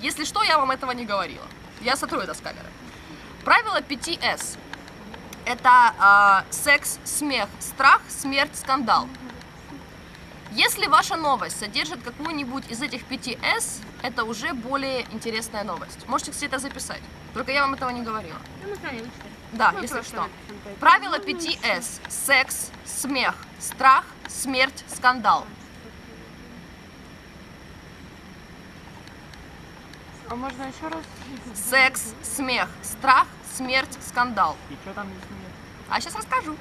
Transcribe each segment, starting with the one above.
Если что, я вам этого не говорила. Я сотру это с камеры. Правило 5С. Это а, секс, смех, страх, смерть, скандал. Если ваша новость содержит какую-нибудь из этих 5С, это уже более интересная новость. Можете, кстати, это записать. Только я вам этого не говорила. Ну, мы. Да, Ну, если что. Правило 5С. Секс, смех, страх, смерть, скандал. А можно еще раз? Секс, смех, страх, смерть, скандал. И что там смеет? А сейчас расскажу.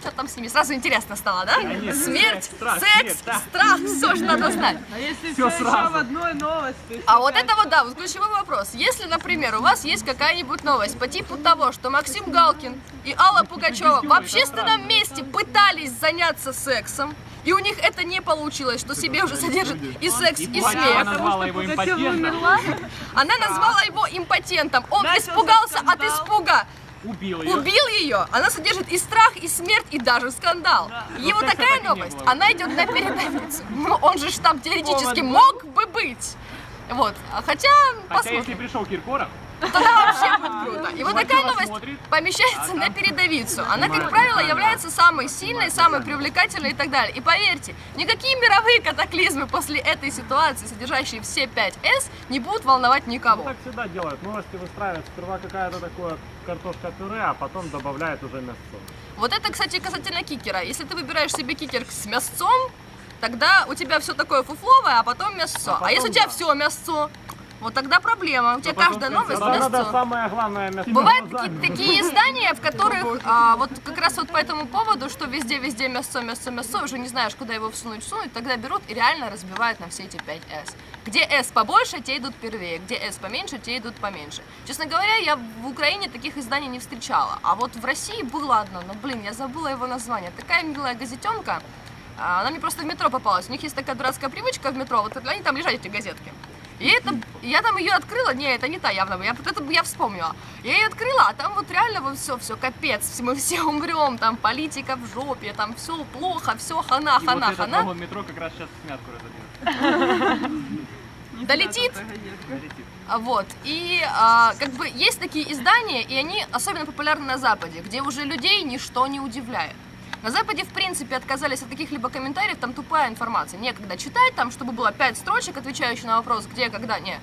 Что там с ними? Сразу интересно стало, да? Конечно. Смерть, Страх, секс, смерть, да. страх, все же надо знать. А если все, еще сразу. в одной новости? А вот это вот, да, вот ключевой вопрос. Если, например, у вас есть какая-нибудь новость по типу того, что Максим Галкин и Алла Пугачева в общественном месте пытались заняться сексом, и у них это не получилось, что себе уже содержит и секс, И смех. назвала его импотентом. Она назвала его импотентом. Он испугался от испуга. Убил ее. Убил ее. Она содержит и страх, и смерть, и даже скандал. И Ну, вот такая новость, она идет на передовицу. Ну, он же ж там теоретически Повод мог бы быть. Вот. А Хотя, Хотя если посмотрим. пришел Киркоров, Тогда вообще будет круто. И вот такая новость помещается а на передовицу. Она, как правило, является самой сильной, самой привлекательной и так далее. И поверьте, никакие мировые катаклизмы после этой ситуации, содержащие все 5 С, не будут волновать ну, никого. так всегда делают. Новости выстраивают. Сперва какая-то такое картошка-пюре, а потом добавляют уже мясо. Вот это, кстати, касательно кикера. Если ты выбираешь себе кикер с мясцом, тогда у тебя все такое фуфловое, а потом мясо. А, потом если у тебя все мясо, вот тогда проблема. У тебя каждая новость самое главное мясо. Бывают такие издания, в которых а, вот как раз вот по этому поводу, что везде-везде мясо, мясо, мясо, уже не знаешь, куда его всунуть, всунуть, тогда берут и реально разбивают на все эти 5 S. Где S побольше, те идут первее, где S поменьше, те идут поменьше. Честно говоря, я в Украине таких изданий не встречала, а вот в России было одно, но, блин, я забыла его название. Такая милая газетенка, а, она мне просто в метро попалась. У них есть такая дурацкая привычка в метро, вот они там лежат, эти газетки. И это, я там ее открыла, не, это не та явно, я, это я вспомнила. Я ее открыла, а там вот реально вот все, все, капец, мы все умрем, там политика в жопе, там все плохо, все хана, И хана, вот этот хана. вагон метро как раз сейчас смятку разобьет. Долетит, Долетит. А, Вот. И а, как бы есть такие издания, и они особенно популярны на Западе, где уже людей ничто не удивляет. На Западе, в принципе, отказались от каких-либо комментариев, там тупая информация. Некогда читать, там, чтобы было пять строчек, отвечающих на вопрос, где, когда, не.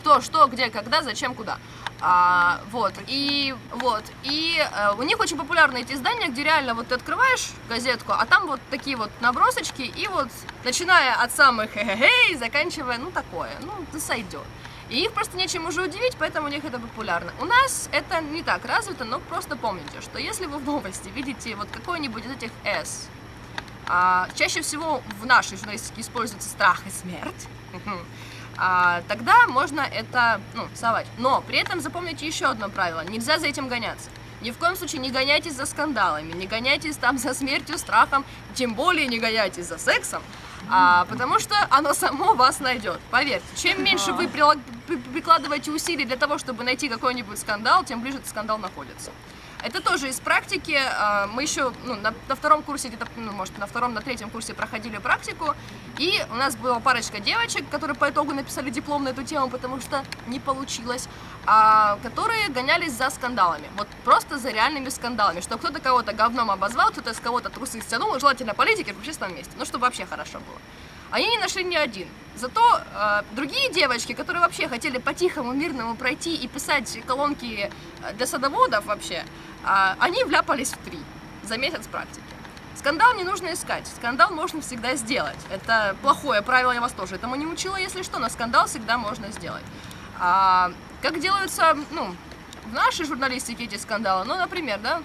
Кто, что, где, когда, зачем, куда. А, вот, и вот, и э, у них очень популярны эти издания, где реально вот ты открываешь газетку, а там вот такие вот набросочки, и вот, начиная от самых хе-хе-хей, заканчивая, ну, такое, ну, да сойдет. И их просто нечем уже удивить, поэтому у них это популярно. У нас это не так развито, но просто помните, что если вы в новости видите вот какой-нибудь из этих S, а, чаще всего в нашей журналистике используется страх и смерть, а, тогда можно это ну, совать. Но при этом запомните еще одно правило. Нельзя за этим гоняться. Ни в коем случае не гоняйтесь за скандалами, не гоняйтесь там за смертью, страхом, тем более не гоняйтесь за сексом, а, потому что оно само вас найдет. Поверьте, чем меньше вы прикладываете усилий для того, чтобы найти какой-нибудь скандал, тем ближе этот скандал находится. Это тоже из практики. а, Мы еще ну, на, на втором курсе, где-то, ну, может, на втором, на третьем курсе проходили практику. И у нас была парочка девочек, которые по итогу написали диплом на эту тему, потому что не получилось, а, которые гонялись за скандалами. Вот просто за реальными скандалами. Что кто-то кого-то говном обозвал, кто-то с кого-то трусы стянул, желательно политики в общественном месте. Ну, чтобы вообще хорошо было. Они не нашли ни один. Зато э, другие девочки, которые вообще хотели по-тихому, мирному пройти и писать колонки э, для садоводов вообще, а, они вляпались в три за месяц практики. Скандал не нужно искать, скандал можно всегда сделать. Это плохое правило, я вас тоже этому не учила, если что, но скандал всегда можно сделать. А, как делаются, ну, в нашей журналистике эти скандалы, ну, например, да,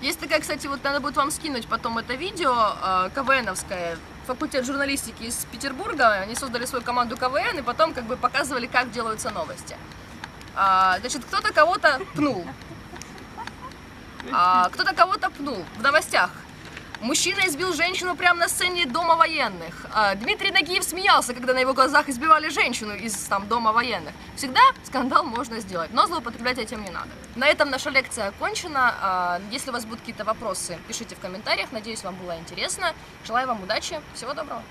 есть такая, кстати, вот надо будет вам скинуть потом это видео, э, КВНовское, факультет журналистики из Петербурга, они создали свою команду КВН и потом как бы показывали, как делаются новости. А, значит, кто-то кого-то пнул. А, кто-то кого-то пнул в новостях. Мужчина избил женщину прямо на сцене Дома военных. А, Дмитрий Нагиев смеялся, когда на его глазах избивали женщину из там, Дома военных. Всегда скандал можно сделать, но злоупотреблять этим не надо. На этом наша лекция окончена. А, Если у вас будут какие-то вопросы, пишите в комментариях. Надеюсь, вам было интересно. Желаю вам удачи. Всего доброго.